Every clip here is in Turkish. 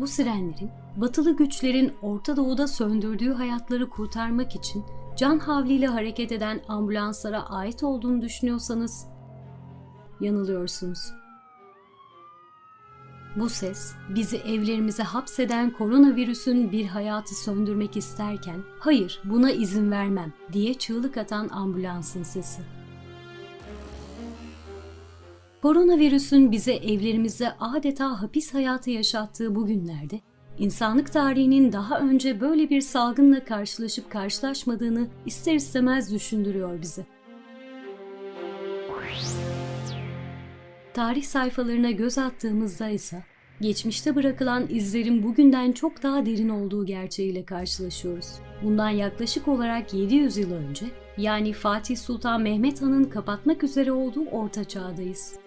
Bu sirenlerin batılı güçlerin Orta Doğu'da söndürdüğü hayatları kurtarmak için can havliyle hareket eden ambulanslara ait olduğunu düşünüyorsanız yanılıyorsunuz. Bu ses bizi evlerimize hapseden koronavirüsün bir hayatı söndürmek isterken hayır buna izin vermem diye çığlık atan ambulansın sesi. Koronavirüsün bize evlerimizde adeta hapis hayatı yaşattığı bu günlerde insanlık tarihinin daha önce böyle bir salgınla karşılaşıp karşılaşmadığını ister istemez düşündürüyor bizi. Tarih sayfalarına göz attığımızda ise geçmişte bırakılan izlerin bugünden çok daha derin olduğu gerçeğiyle karşılaşıyoruz. Bundan yaklaşık olarak 700 yıl önce yani Fatih Sultan Mehmet Han'ın kapatmak üzere olduğu Orta Çağ'dayız.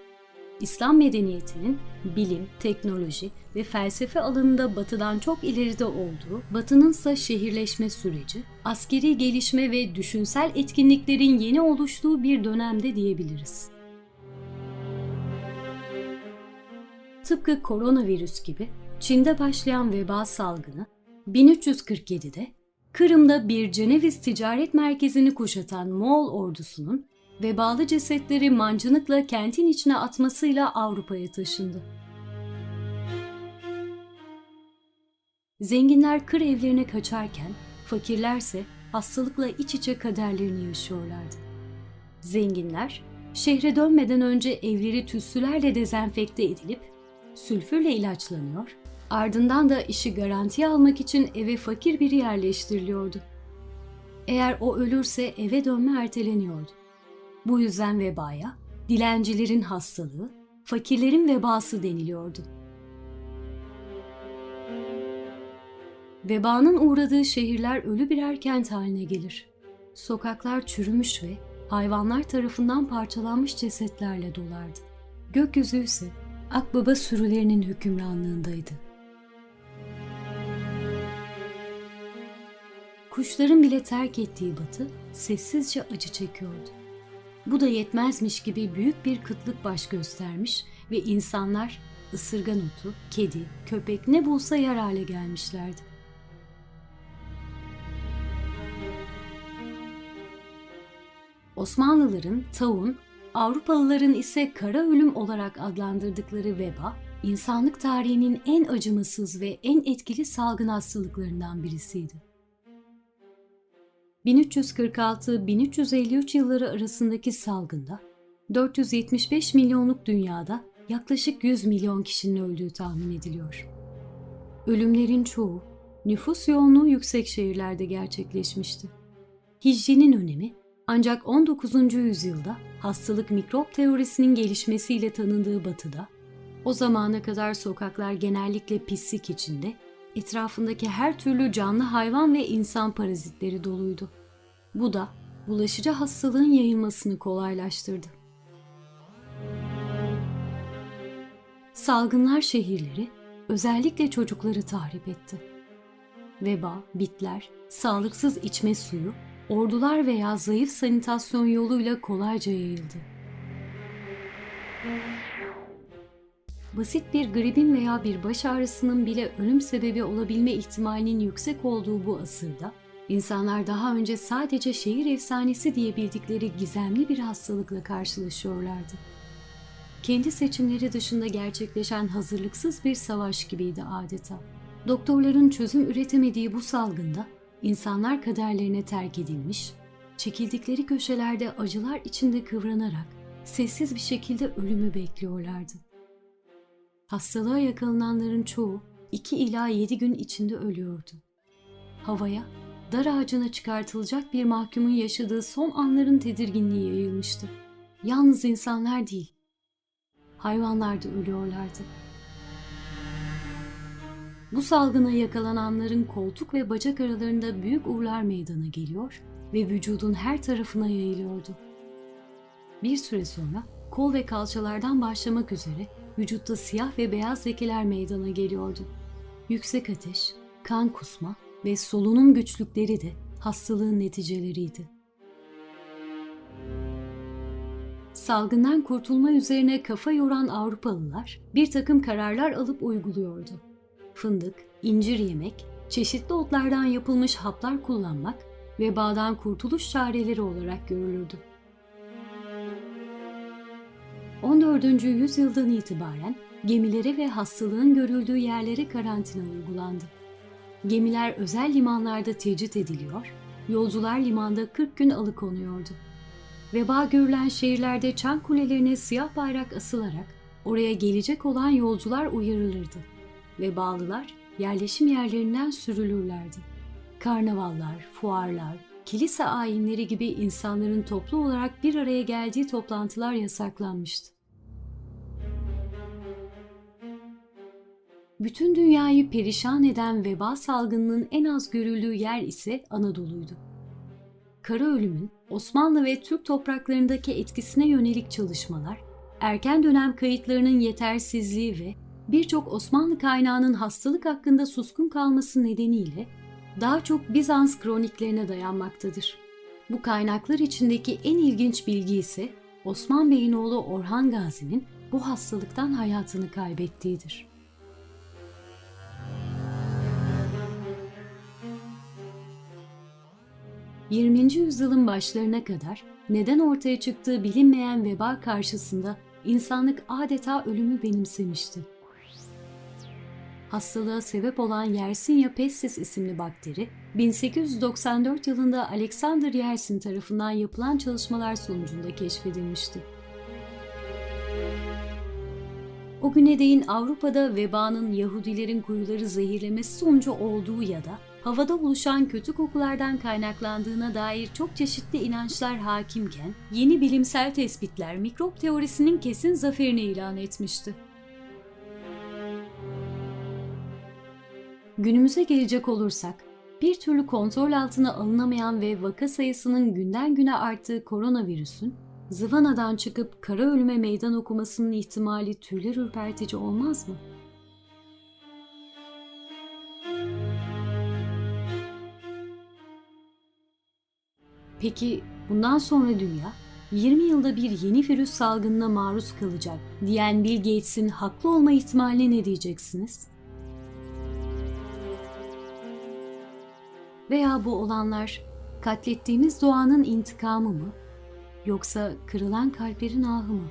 İslam medeniyetinin bilim, teknoloji ve felsefe alanında batıdan çok ileride olduğu, batının ise şehirleşme süreci, askeri gelişme ve düşünsel etkinliklerin yeni oluştuğu bir dönemde diyebiliriz. Tıpkı koronavirüs gibi Çin'de başlayan veba salgını 1347'de Kırım'da bir Ceneviz ticaret merkezini kuşatan Moğol ordusunun vebalı cesetleri mancınıkla kentin içine atmasıyla Avrupa'ya taşındı. Zenginler kır evlerine kaçarken fakirlerse hastalıkla iç içe kaderlerini yaşıyorlardı. Zenginler şehre dönmeden önce evleri tütsülerle dezenfekte edilip sülfürle ilaçlanıyor, ardından da işi garantiye almak için eve fakir biri yerleştiriliyordu. Eğer o ölürse eve dönme erteleniyordu. Bu yüzden vebaya dilencilerin hastalığı, fakirlerin vebası deniliyordu. Vebanın uğradığı şehirler ölü birer kent haline gelir. Sokaklar çürümüş ve hayvanlar tarafından parçalanmış cesetlerle dolardı. Gökyüzü ise akbaba sürülerinin hükümranlığındaydı. Kuşların bile terk ettiği batı sessizce acı çekiyordu. Bu da yetmezmiş gibi büyük bir kıtlık baş göstermiş ve insanlar ısırgan otu, kedi, köpek ne bulsa yer hale gelmişlerdi. Osmanlıların taun, Avrupalıların ise kara ölüm olarak adlandırdıkları veba, insanlık tarihinin en acımasız ve en etkili salgın hastalıklarından birisiydi. 1346-1353 yılları arasındaki salgında 475 milyonluk dünyada yaklaşık 100 milyon kişinin öldüğü tahmin ediliyor. Ölümlerin çoğu nüfus yoğunluğu yüksek şehirlerde gerçekleşmişti. Hijyenin önemi ancak 19. yüzyılda hastalık mikrop teorisinin gelişmesiyle tanındığı batıda, o zamana kadar sokaklar genellikle pislik içinde, etrafındaki her türlü canlı hayvan ve insan parazitleri doluydu. Bu da bulaşıcı hastalığın yayılmasını kolaylaştırdı. Salgınlar şehirleri, özellikle çocukları tahrip etti. Veba, bitler, sağlıksız içme suyu, ordular veya zayıf sanitasyon yoluyla kolayca yayıldı. Basit bir gripin veya bir baş ağrısının bile ölüm sebebi olabilme ihtimalinin yüksek olduğu bu asırda, insanlar daha önce sadece şehir efsanesi diye bildikleri gizemli bir hastalıkla karşılaşıyorlardı. Kendi seçimleri dışında gerçekleşen hazırlıksız bir savaş gibiydi adeta. Doktorların çözüm üretemediği bu salgında insanlar kaderlerine terk edilmiş, çekildikleri köşelerde acılar içinde kıvranarak sessiz bir şekilde ölümü bekliyorlardı. Hastalığa yakalananların çoğu 2 ila 7 gün içinde ölüyordu. Havaya dar ağacına çıkartılacak bir mahkumun yaşadığı son anların tedirginliği yayılmıştı. Yalnız insanlar değil, hayvanlar da ölüyorlardı. Bu salgına yakalananların koltuk ve bacak aralarında büyük uğurlar meydana geliyor ve vücudun her tarafına yayılıyordu. Bir süre sonra kol ve kalçalardan başlamak üzere vücutta siyah ve beyaz lekeler meydana geliyordu. Yüksek ateş, kan kusma ve solunum güçlükleri de hastalığın neticeleriydi. Salgından kurtulma üzerine kafa yoran Avrupalılar bir takım kararlar alıp uyguluyordu. fındık, incir yemek, çeşitli otlardan yapılmış haplar kullanmak vebadan kurtuluş çareleri olarak görülürdü. 14. yüzyıldan itibaren gemilere ve hastalığın görüldüğü yerlere karantina uygulandı. Gemiler özel limanlarda tecrit ediliyor, yolcular limanda 40 gün alıkonuyordu. Veba görülen şehirlerde çan kulelerine siyah bayrak asılarak oraya gelecek olan yolcular uyarılırdı. Vebalılar yerleşim yerlerinden sürülürlerdi. Karnavallar, fuarlar, kilise ayinleri gibi insanların toplu olarak bir araya geldiği toplantılar yasaklanmıştı. Bütün dünyayı perişan eden veba salgınının en az görüldüğü yer ise Anadolu'ydu. Kara ölümün Osmanlı ve Türk topraklarındaki etkisine yönelik çalışmalar, erken dönem kayıtlarının yetersizliği ve birçok Osmanlı kaynağının hastalık hakkında suskun kalması nedeniyle daha çok Bizans kroniklerine dayanmaktadır. Bu kaynaklar içindeki en ilginç bilgi ise Osman Bey'in oğlu Orhan Gazi'nin bu hastalıktan hayatını kaybettiğidir. ...20. yüzyılın başlarına kadar neden ortaya çıktığı bilinmeyen veba karşısında insanlık adeta ölümü benimsemişti. Hastalığa sebep olan Yersinia pestis isimli bakteri, 1894 yılında Alexander Yersin tarafından yapılan çalışmalar sonucunda keşfedilmişti. O güne değin Avrupa'da vebanın Yahudilerin kuyuları zehirlemesi sonucu olduğu ya da havada oluşan kötü kokulardan kaynaklandığına dair çok çeşitli inançlar hakimken, yeni bilimsel tespitler mikrop teorisinin kesin zaferini ilan etmişti. Günümüze gelecek olursak, bir türlü kontrol altına alınamayan ve vaka sayısının günden güne arttığı koronavirüsün, zıvanadan çıkıp kara ölüme meydan okumasının ihtimali tüyler ürpertici olmaz mı? Peki bundan sonra dünya 20 yılda bir yeni virüs salgınına maruz kalacak diyen Bill Gates'in haklı olma ihtimaline ne diyeceksiniz? Veya bu olanlar katlettiğimiz doğanın intikamı mı? Yoksa kırılan kalplerin ahı mı?